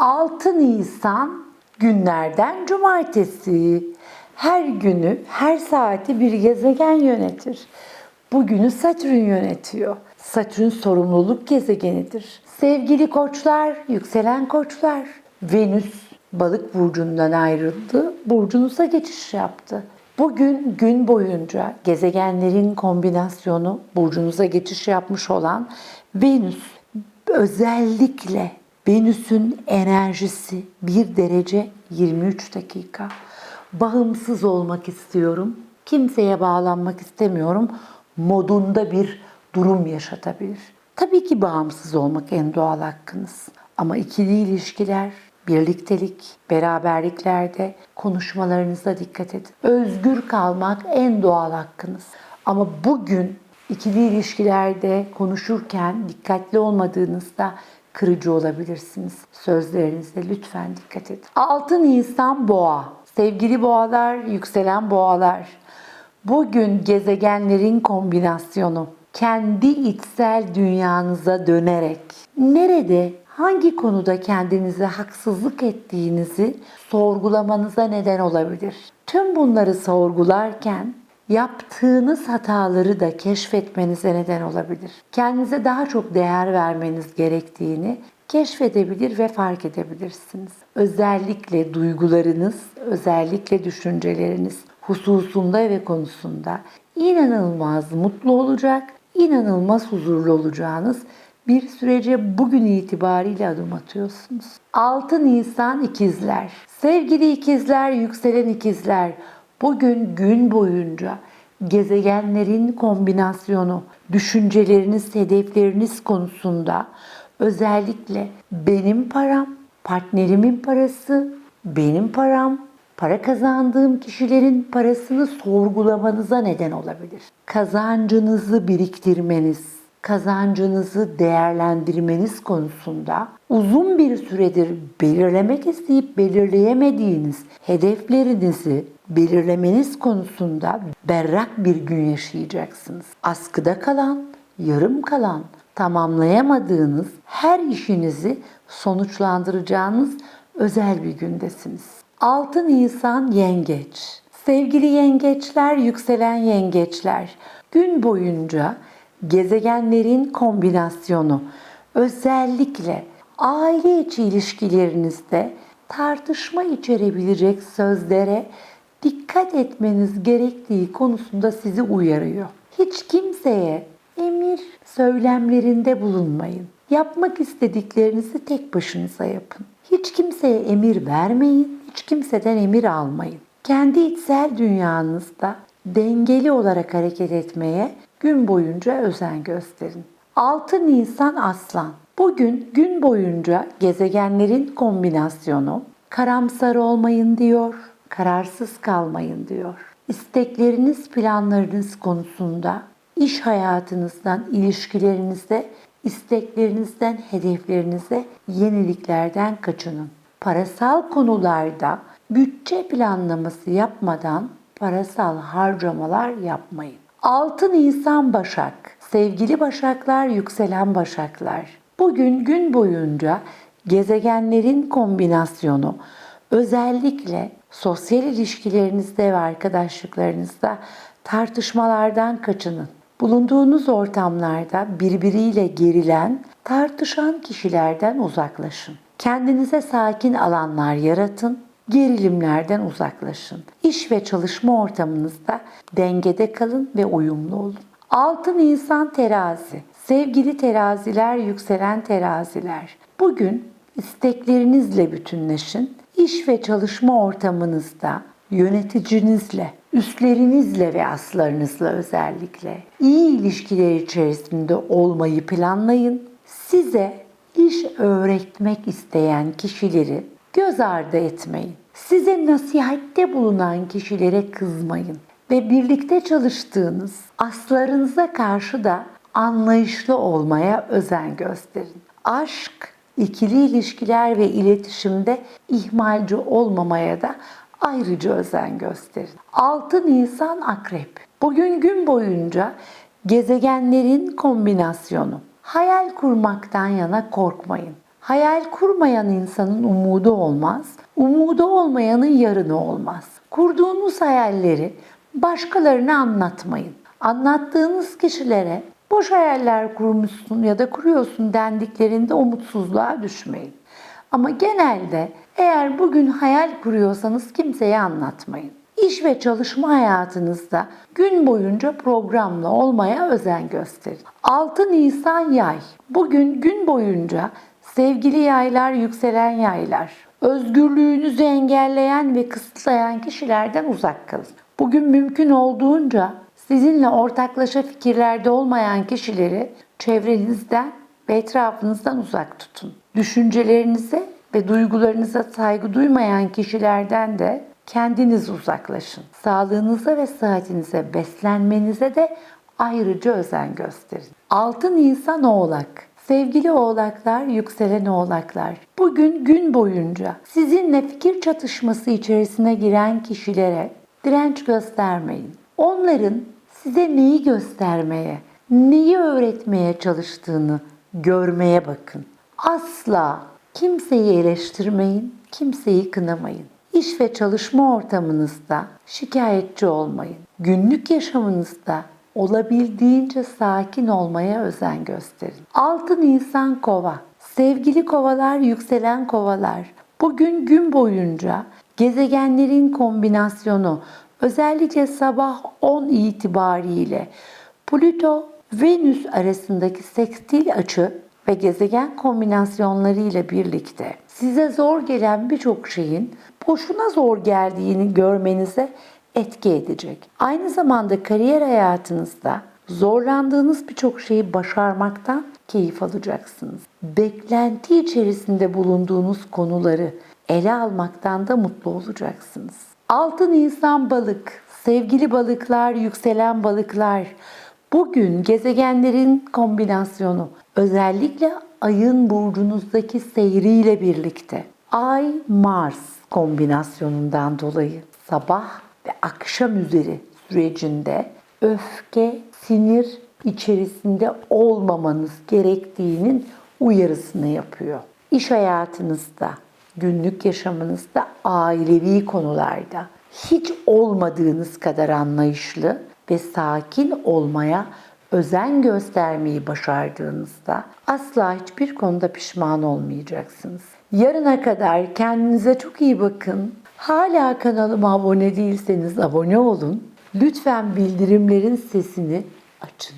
6 Nisan günlerden cumartesi. Her günü, her saati bir gezegen yönetir. Bugünü Satürn yönetiyor. Satürn sorumluluk gezegenidir. Sevgili koçlar, yükselen koçlar. Venüs balık burcundan ayrıldı, burcunuza geçiş yaptı. Bugün gün boyunca gezegenlerin kombinasyonu burcunuza geçiş yapmış olan Venüs özellikle Venüs'ün enerjisi 1 derece 23 dakika. Bağımsız olmak istiyorum. Kimseye bağlanmak istemiyorum. Modunda bir durum yaşatabilir. Tabii ki bağımsız olmak en doğal hakkınız. Ama ikili ilişkiler, birliktelik, beraberliklerde konuşmalarınıza dikkat edin. Özgür kalmak en doğal hakkınız. Ama bugün ikili ilişkilerde konuşurken dikkatli olmadığınızda kırıcı olabilirsiniz. Sözlerinize lütfen dikkat edin. 6 Nisan Boğa. Sevgili boğalar, yükselen boğalar. Bugün gezegenlerin kombinasyonu kendi içsel dünyanıza dönerek nerede hangi konuda kendinize haksızlık ettiğinizi sorgulamanıza neden olabilir. Tüm bunları sorgularken yaptığınız hataları da keşfetmenize neden olabilir. Kendinize daha çok değer vermeniz gerektiğini keşfedebilir ve fark edebilirsiniz. Özellikle duygularınız, özellikle düşünceleriniz hususunda ve konusunda inanılmaz mutlu olacak, inanılmaz huzurlu olacağınız bir sürece bugün itibariyle adım atıyorsunuz. 6 Nisan ikizler. Sevgili ikizler, yükselen ikizler, bugün gün boyunca gezegenlerin kombinasyonu, düşünceleriniz, hedefleriniz konusunda özellikle benim param, partnerimin parası, benim param, para kazandığım kişilerin parasını sorgulamanıza neden olabilir. Kazancınızı biriktirmeniz, kazancınızı değerlendirmeniz konusunda uzun bir süredir belirlemek isteyip belirleyemediğiniz hedeflerinizi belirlemeniz konusunda berrak bir gün yaşayacaksınız. Askıda kalan, yarım kalan, tamamlayamadığınız her işinizi sonuçlandıracağınız özel bir gündesiniz. 6 Nisan Yengeç. Sevgili yengeçler, yükselen yengeçler, gün boyunca gezegenlerin kombinasyonu özellikle aile içi ilişkilerinizde tartışma içerebilecek sözlere dikkat etmeniz gerektiği konusunda sizi uyarıyor. Hiç kimseye emir söylemlerinde bulunmayın. Yapmak istediklerinizi tek başınıza yapın. Hiç kimseye emir vermeyin, hiç kimseden emir almayın. Kendi içsel dünyanızda dengeli olarak hareket etmeye gün boyunca özen gösterin. 6 Nisan Aslan. Bugün gün boyunca gezegenlerin kombinasyonu karamsar olmayın diyor, kararsız kalmayın diyor. İstekleriniz, planlarınız konusunda iş hayatınızdan, ilişkilerinizde, isteklerinizden, hedeflerinize, yeniliklerden kaçının. Parasal konularda bütçe planlaması yapmadan parasal harcamalar yapmayın. 6 Nisan Başak. Sevgili Başaklar, yükselen Başaklar. Bugün gün boyunca gezegenlerin kombinasyonu özellikle sosyal ilişkilerinizde ve arkadaşlıklarınızda tartışmalardan kaçının. Bulunduğunuz ortamlarda birbiriyle gerilen, tartışan kişilerden uzaklaşın. Kendinize sakin alanlar yaratın, gerilimlerden uzaklaşın. İş ve çalışma ortamınızda dengede kalın ve uyumlu olun. 6 Nisan Terazi. Sevgili teraziler, yükselen teraziler. Bugün isteklerinizle bütünleşin. İş ve çalışma ortamınızda yöneticinizle, üstlerinizle ve aslarınızla özellikle iyi ilişkiler içerisinde olmayı planlayın. Size iş öğretmek isteyen kişileri göz ardı etmeyin. Size nasihatte bulunan kişilere kızmayın ve birlikte çalıştığınız aslarınıza karşı da anlayışlı olmaya özen gösterin. Aşk, ikili ilişkiler ve iletişimde ihmalci olmamaya da ayrıca özen gösterin. 6 Nisan Akrep. Bugün gün boyunca gezegenlerin kombinasyonu. Hayal kurmaktan yana korkmayın. Hayal kurmayan insanın umudu olmaz, umudu olmayanın yarını olmaz. Kurduğunuz hayalleri başkalarına anlatmayın. Anlattığınız kişilere boş hayaller kurmuşsun ya da kuruyorsun dendiklerinde umutsuzluğa düşmeyin. Ama genelde eğer bugün hayal kuruyorsanız kimseye anlatmayın. İş ve çalışma hayatınızda gün boyunca programlı olmaya özen gösterin. 6 Nisan yay. Bugün gün boyunca sevgili yaylar, yükselen yaylar, özgürlüğünüzü engelleyen ve kısıtlayan kişilerden uzak kalın. Bugün mümkün olduğunca sizinle ortaklaşa fikirlerde olmayan kişileri çevrenizden ve etrafınızdan uzak tutun. Düşüncelerinize ve duygularınıza saygı duymayan kişilerden de kendiniz uzaklaşın. Sağlığınıza ve sıhhatinize, beslenmenize de ayrıca özen gösterin. 6 Nisan Oğlak Sevgili oğlaklar, yükselen oğlaklar, bugün gün boyunca sizinle fikir çatışması içerisine giren kişilere direnç göstermeyin. Onların size neyi göstermeye, neyi öğretmeye çalıştığını görmeye bakın. Asla kimseyi eleştirmeyin, kimseyi kınamayın. İş ve çalışma ortamınızda şikayetçi olmayın. Günlük yaşamınızda olabildiğince sakin olmaya özen gösterin. 6 Nisan Kova Sevgili kovalar, yükselen kovalar. Bugün gün boyunca gezegenlerin kombinasyonu özellikle sabah 10 itibariyle Plüto Venüs arasındaki sekstil açı ve gezegen kombinasyonları ile birlikte size zor gelen birçok şeyin boşuna zor geldiğini görmenize etki edecek. Aynı zamanda kariyer hayatınızda zorlandığınız birçok şeyi başarmaktan keyif alacaksınız. Beklenti içerisinde bulunduğunuz konuları ele almaktan da mutlu olacaksınız. 6 Nisan balık, sevgili balıklar, yükselen balıklar. Bugün gezegenlerin kombinasyonu özellikle ayın burcunuzdaki seyriyle birlikte Ay Mars kombinasyonundan dolayı sabah ve akşam üzeri sürecinde öfke, sinir içerisinde olmamanız gerektiğinin uyarısını yapıyor. İş hayatınızda, günlük yaşamınızda, ailevi konularda hiç olmadığınız kadar anlayışlı ve sakin olmaya özen göstermeyi başardığınızda asla hiçbir konuda pişman olmayacaksınız. Yarına kadar kendinize çok iyi bakın. Hala kanalıma abone değilseniz abone olun. Lütfen bildirimlerin sesini açın.